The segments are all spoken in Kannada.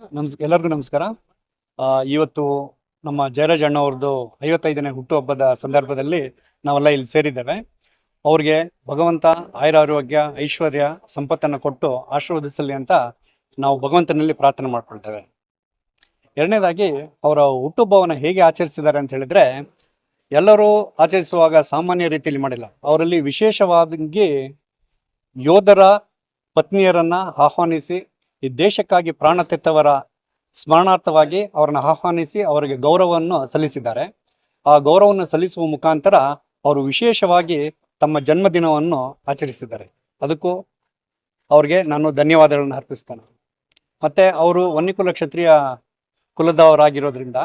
ನಮ್ಸ್, ಎಲ್ಲರಿಗೂ ನಮಸ್ಕಾರ. ಇವತ್ತು ನಮ್ಮ ಜಯರಾಜ್ ಅಣ್ಣ ಅವ್ರದ್ದು ಐವತ್ತೈದನೇ ಹುಟ್ಟುಹಬ್ಬದ ಸಂದರ್ಭದಲ್ಲಿ ನಾವೆಲ್ಲ ಇಲ್ಲಿ ಸೇರಿದ್ದೇವೆ. ಅವ್ರಿಗೆ ಭಗವಂತ ಆಯುರ ಆರೋಗ್ಯ ಐಶ್ವರ್ಯ ಸಂಪತ್ತನ್ನು ಕೊಟ್ಟು ಆಶೀರ್ವದಿಸಲಿ ಅಂತ ನಾವು ಭಗವಂತನಲ್ಲಿ ಪ್ರಾರ್ಥನೆ ಮಾಡ್ಕೊಳ್ತೇವೆ. ಎರಡನೇದಾಗಿ, ಅವರ ಹುಟ್ಟುಹಬ್ಬವನ್ನು ಹೇಗೆ ಆಚರಿಸಿದ್ದಾರೆ ಅಂತ ಹೇಳಿದ್ರೆ, ಎಲ್ಲರೂ ಆಚರಿಸುವಾಗ ಸಾಮಾನ್ಯ ರೀತಿಯಲ್ಲಿ ಮಾಡಿಲ್ಲ. ಅವರಲ್ಲಿ ವಿಶೇಷವಾಗಿ ಯೋಧರ ಪತ್ನಿಯರನ್ನ ಆಹ್ವಾನಿಸಿ ಈ ದೇಶಕ್ಕಾಗಿ ಪ್ರಾಣ ತೆತ್ತವರ ಸ್ಮರಣಾರ್ಥವಾಗಿ ಅವರನ್ನು ಆಹ್ವಾನಿಸಿ ಅವರಿಗೆ ಗೌರವವನ್ನು ಸಲ್ಲಿಸಿದ್ದಾರೆ. ಆ ಗೌರವವನ್ನು ಸಲ್ಲಿಸುವ ಮುಖಾಂತರ ಅವರು ವಿಶೇಷವಾಗಿ ತಮ್ಮ ಜನ್ಮದಿನವನ್ನು ಆಚರಿಸಿದ್ದಾರೆ. ಅದಕ್ಕೂ ಅವ್ರಿಗೆ ನಾನು ಧನ್ಯವಾದಗಳನ್ನು ಅರ್ಪಿಸ್ತೇನೆ. ಮತ್ತೆ ಅವರು ವನ್ಯಕುಲ ಕ್ಷತ್ರಿಯ ಕುಲದವರಾಗಿರೋದ್ರಿಂದ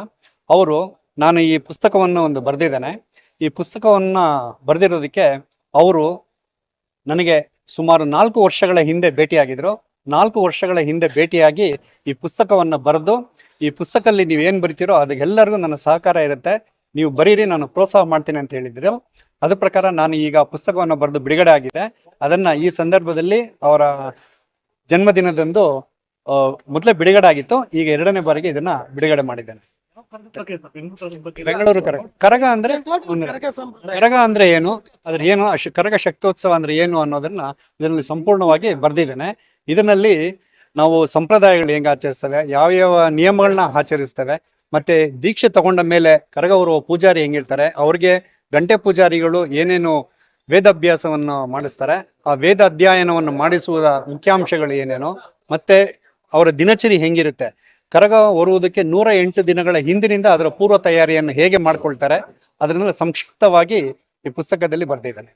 ಅವರು ನಾನು ಈ ಪುಸ್ತಕವನ್ನು ಒಂದು ಬರೆದಿದ್ದೇನೆ. ಈ ಪುಸ್ತಕವನ್ನು ಬರೆದಿರೋದಕ್ಕೆ ಅವರು ನನಗೆ ಸುಮಾರು ನಾಲ್ಕು ವರ್ಷಗಳ ಹಿಂದೆ ಭೇಟಿಯಾಗಿದ್ರು. ನಾಲ್ಕು ವರ್ಷಗಳ ಹಿಂದೆ ಭೇಟಿಯಾಗಿ ಈ ಪುಸ್ತಕವನ್ನು ಬರೆದು, ಈ ಪುಸ್ತಕದಲ್ಲಿ ನೀವು ಏನು ಬರಿತೀರೋ ಅದಕ್ಕೆಲ್ಲರಿಗೂ ನನ್ನ ಸಹಕಾರ ಇರುತ್ತೆ. ನೀವು ಬರೀರಿ, ನಾನು ಪ್ರೋತ್ಸಾಹ ಮಾಡ್ತೀನಿ ಅಂತ ಹೇಳಿದ್ರು. ಅದ್ರ ಪ್ರಕಾರ ನಾನು ಈಗ ಪುಸ್ತಕವನ್ನು ಬರೆದು ಬಿಡುಗಡೆ ಆಗಿದೆ. ಅದನ್ನ ಈ ಸಂದರ್ಭದಲ್ಲಿ ಅವರ ಜನ್ಮದಿನದಂದು ಮೊದಲೇ ಬಿಡುಗಡೆ ಆಗಿತ್ತು. ಈಗ ಎರಡನೇ ಬಾರಿಗೆ ಇದನ್ನ ಬಿಡುಗಡೆ ಮಾಡಿದ್ದೇನೆ. ಬೆಂಗಳೂರು ಕರಗ. ಕರಗ ಅಂದ್ರೆ ಕರಗ ಅಂದ್ರೆ ಏನು? ಅದ್ರ ಏನು ಕರಗ ಶಕ್ತೋತ್ಸವ ಅಂದ್ರೆ ಏನು ಅನ್ನೋದನ್ನ ಇದರಲ್ಲಿ ಸಂಪೂರ್ಣವಾಗಿ ಬರ್ದಿದ್ದೇನೆ. ಇದರಲ್ಲಿ ನಾವು ಸಂಪ್ರದಾಯಗಳು ಹೆಂಗೆ ಆಚರಿಸ್ತೇವೆ ಯಾವ ಯಾವ ನಿಯಮಗಳನ್ನ ಆಚರಿಸ್ತೇವೆ, ಮತ್ತೆ ದೀಕ್ಷೆ ತಗೊಂಡ ಮೇಲೆ ಕರಗ ಅವರು ಪೂಜಾರಿ ಹೆಂಗಿರ್ತಾರೆ ಅವ್ರಿಗೆ ಗಂಟೆ ಪೂಜಾರಿಗಳು ಏನೇನು ವೇದಾಭ್ಯಾಸವನ್ನು ಮಾಡಿಸ್ತಾರೆ, ಆ ವೇದ ಅಧ್ಯಯನವನ್ನು ಮಾಡಿಸುವುದ ಮುಖ್ಯಾಂಶಗಳು ಏನೇನು, ಮತ್ತೆ ಅವರ ದಿನಚರಿ ಹೆಂಗಿರುತ್ತೆ. ಕರಗ ಹೊರುವುದಕ್ಕೆ ನೂರ ಎಂಟು ದಿನಗಳ ಹಿಂದಿನಿಂದ ಅದರ ಪೂರ್ವ ತಯಾರಿಯನ್ನು ಹೇಗೆ ಮಾಡ್ಕೊಳ್ತಾರೆ, ಅದರಿಂದ ಸಂಕ್ಷಿಪ್ತವಾಗಿ ಈ ಪುಸ್ತಕದಲ್ಲಿ ಬರೆದಿದ್ದಾನೆ.